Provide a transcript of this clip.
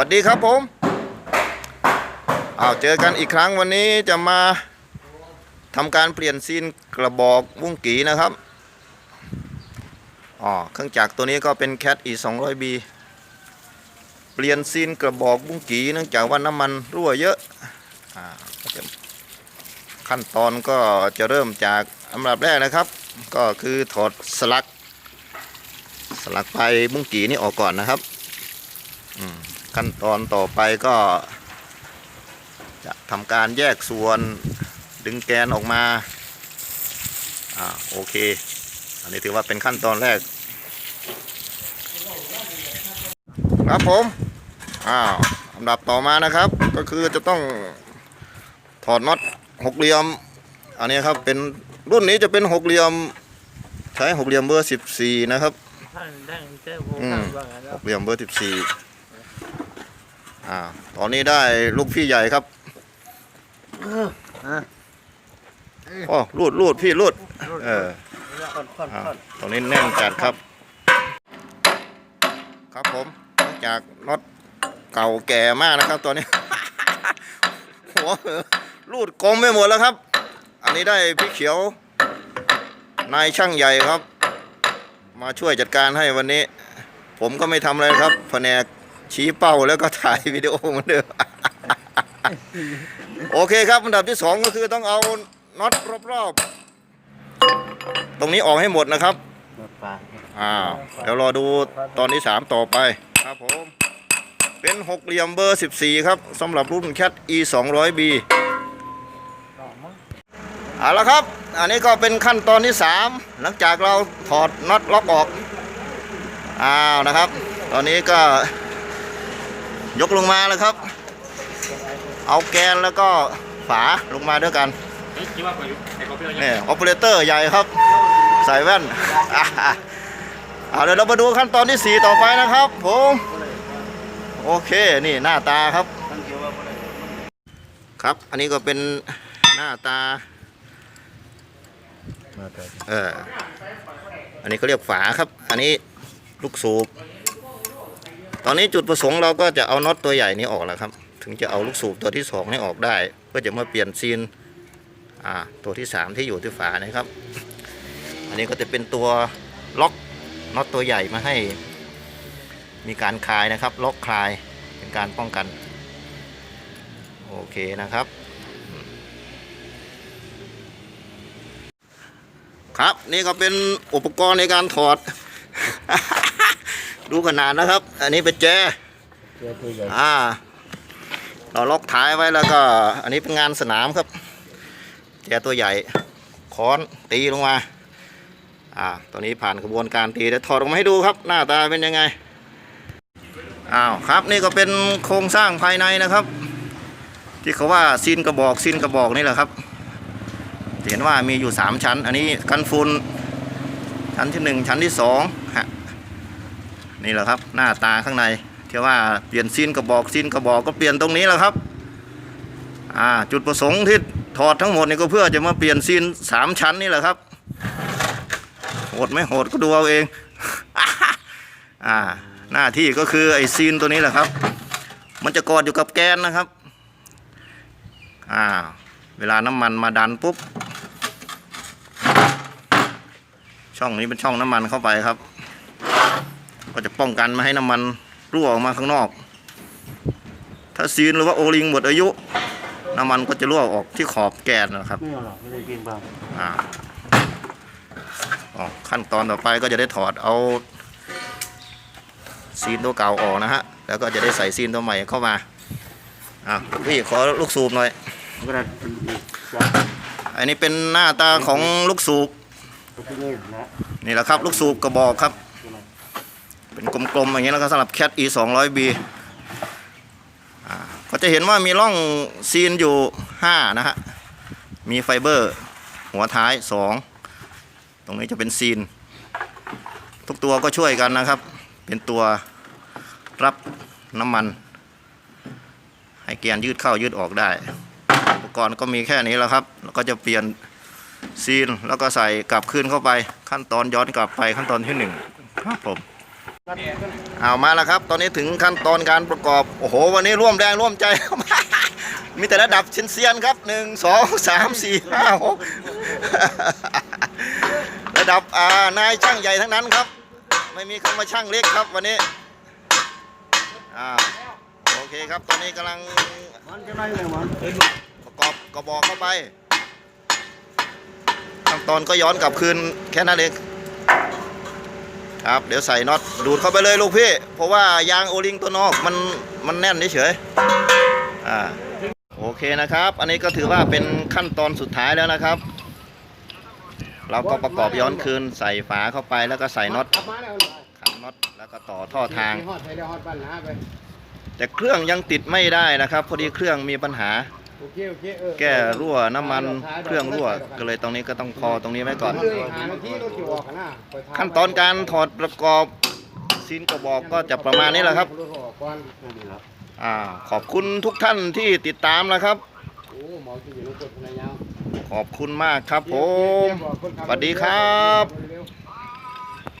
วัสดีครับผมอ้าวเจอกันอีกครั้งวันนี้จะมาทำการเปลี่ยนซีนกระบอกบุ้งกีนะครับอ๋อเครื่องจักรตัวนี้ก็เป็น Cat E 2 0 0 B เปลี่ยนซีนกระบอกบุ้งกีเนื่องจากว่าน้ำมันรั่วเยอะอ่าขั้นตอนก็จะเริ่มจากอันดับแรกนะครับ ก็คือถอดสลัก สลักไฟบุ้งกีนี่ออกก่อนนะครับ อืม ขั้นตอนต่อไปก็ จะทำการแยกส่วนดึงแกนออกมาอ่าโอเค อันนี้ถือว่าเป็นขั้นตอนแรก ครับผมอ้าวอันดับต่อมานะครับ ก็คือจะต้องถอดน็อตหกเหลี่ยม อันนี้ครับเป็นรุ่นนี้จะเป็นหกเหลี่ยมใช้หกเหลี่ยมเบอร์14นะครับท่านท่านเจ้าผู้อืมท่านว่าไงแล้หวกเหลี่ยมเบอร์14 อ่าตอนนี้ได้ลูกพี่ใหญ่ครับโอ้รูดรูดพี่รูดเออค่อนค่อนอ่าค่อนตรงนี้แน่นจัดครับ ครับผมนอกจากน็อตเก่าแก่มากนะครับตัวนี้ หัวรูดกลมไปหมดแล้วครับ อันนี้ได้พี่เขียวนายช่างใหญ่ครับ มาช่วยจัดการให้วันนี้ ผมก็ไม่ทำอะไรครับแผนก ชี้เป้าแล้วก็ถ่ายวิดีโอเหมือนเดิม โอเคครับอันดับที่สองก็คือต้องเอาน็อตรอบๆ ตรงนี้ออกให้หมดนะครับหมดปากอ้าวเดี๋ยวรอดูตอนที่3ต่อไปครับผมเป็นหกเหลี่ยมเบอร์ 14 ครับสำหรับรุ่น Cat E 2 0 0 B ต่อมั้งเอาละครับ อันนี้ก็เป็นขั้นตอนที่ 3 หลังจากเราถอดน็อตล็อกออกอ้าวนะครับ ตอนนี้ก็ ยกลงมาแล้วครับ เอาแกนแล้วก็ฝาลงมาด้วยกันคิดว่าไปไอ้กอเปียวนี่ออปเปอเรเตอร์ใหญ่ครับ ใส่แว่นอะเอาเดี๋ยวเรามาดูขั้นตอนที่ 4 ต่อไปนะครับผมโอเคนี่หน้าตาครับ ครับอันนี้ก็เป็นหน้าตาเอออันนี้เขาเรียกฝาครับ อันนี้ลูกสูบ ตอนนี้จุดประสงค์เราก็จะเอาน็อตตัวใหญ่นี้ออกแล้วครับ ถึงจะเอาลูกสูบตัวที่สองนี้ออกได้เพื่อจะมาเปลี่ยนซีนอ่าตัวที่สามที่อยู่ที่ฝานะครับ อันนี้ก็จะเป็นตัวล็อกน็อตตัวใหญ่มาให้ มีการคลายนะครับ ล็อกคลายเป็นการป้องกัน โอเคนะครับครับ นี่ก็เป็นอุปกรณ์ในการถอด ดูขนาดนะครับ อันนี้เป็นแจเจ้าตัวใหญ่อ่า เราล็อกท้ายไว้แล้วก็ อันนี้เป็นงานสนามครับ แจตัวใหญ่ค้อนตีลงมา อ่า ตัวนี้ผ่านกระบวนการตีเดี๋ยวถอดออกมาให้ดูครับ หน้าตาเป็นยังไง อ้าวครับ นี่ก็เป็นโครงสร้างภายในนะครับ ที่เขาว่าซีนกระบอกซีนกระบอกนี่แหละครับ เห็นว่ามีอยู่ 3 ชั้น อันนี้กันฝุ่นชั้นที่ 1 ชั้นที่2ฮะ นี่แหละครับหน้าตาข้างในที่ว่าเปลี่ยนซีนกระบอกซีนกระบอกก็เปลี่ยนตรงนี้แหละครับอ่าจุดประสงค์ที่ถอดทั้งหมดนี่ก็เพื่อจะมาเปลี่ยนซีนสามชั้นนี่แหละครับโหดไหม่โหดก็ดูเอาเองอ่าหน้าที่ก็คือไอซีนตัวนี้แหละครับ มันจะกอดอยู่กับแกนนะครับอ่าเวลาน้ำมันมาดันปุ๊บช่องนี้เป็นช่องน้ำมันเข้าไปครับ ก็จะป้องกันไม่ให้น้ำมันรั่วออกมาข้างนอก ถ้าซีนหรือว่าโอลิงหมดอายุ น้ำมันก็จะรั่วออกที่ขอบแกนนะครับไม่เอาหรอกไม่ได้กินบ้างอ่าอ๋อขั้นตอนต่อไปก็จะได้ถอดเอาซีนตัวเก่าออกนะฮะ แล้วก็จะได้ใส่ซีนตัวใหม่เข้ามาอ่าพี่ขอลูกสูบหน่อยก็ได้เป็นอีกจ้ะอันนี้เป็นหน้าตาของลูกสูบตัวที่นี่นะนี่แหละครับ ลูกสูบกระบอกครับ เป็นกลมๆอย่างนี้ยแล้วก็สำหรับ Cat E 2 0 0 B อ่าก็จะเห็นว่ามีร่องซีนอยู่ 5 นะฮะ มีไฟเบอร์ หัวท้าย 2 ตรงนี้จะเป็นซีน ทุกตัวก็ช่วยกันนะครับ เป็นตัวรับน้ำมัน ให้เกียร์ยืดเข้ายืดออกได้ อุปกรณ์ก็มีแค่นี้แล้วครับ แล้วก็จะเปลี่ยนซีนแล้วก็ใส่กลับคืนเข้าไปขั้นตอนย้อนกลับไปขั้นตอนที่หนึ่งครับผม เอามาแล้วครับ ตอนนี้ถึงขั้นตอนการประกอบ โอ้โห วันนี้ร่วมแรงร่วมใจ มีแต่ระดับเซียนๆครับหนึ่งสองสามสี่ห้าหกระดับอ่านายช่างใหญ่ทั้งนั้นครับ ไม่มีคำว่าช่างเล็กครับวันนี้อ่าโอเคครับ ตอนนี้กำลังประกอบกระบอกเข้าไปขั้นตอนก็ย้อนกลับคืนแค่นั้นเอง ครับเดี๋ยวใส่น็อตดูดเข้าไปเลยลูกพี่ เพราะว่ายางโอลิงตัวนอกมันมันแน่นเฉยอ่าโอเคนะครับ อันนี้ก็ถือว่าเป็นขั้นตอนสุดท้ายแล้วนะครับ เราก็ประกอบย้อนคืนใส่ฝาเข้าไปแล้วก็ใส่น็อตขันน็อตแล้วก็ต่อท่อทางแล้วฮอดบ้านหนาไปแต่เครื่องยังติดไม่ได้นะครับ พอดีเครื่องมีปัญหา โอเคโอเคเออแก้รั่วน้ำมันเครื่องรั่ว ก็เลยตรงนี้ก็ต้องพอตรงนี้ไว้ก่อน เลยหานาทีรถจะออกกันนะไปทางขั้นตอนการถอดประกอบซีนกระบอกก็จะประมาณนี้แหละครับถออกก่อนนี่แหละอ่าขอบคุณทุกท่านที่ติดตามนะครับ โอ้หมอจะอยู่ในกดพนายาวขอบคุณมากครับผม สวัสดีครับ เร็วๆ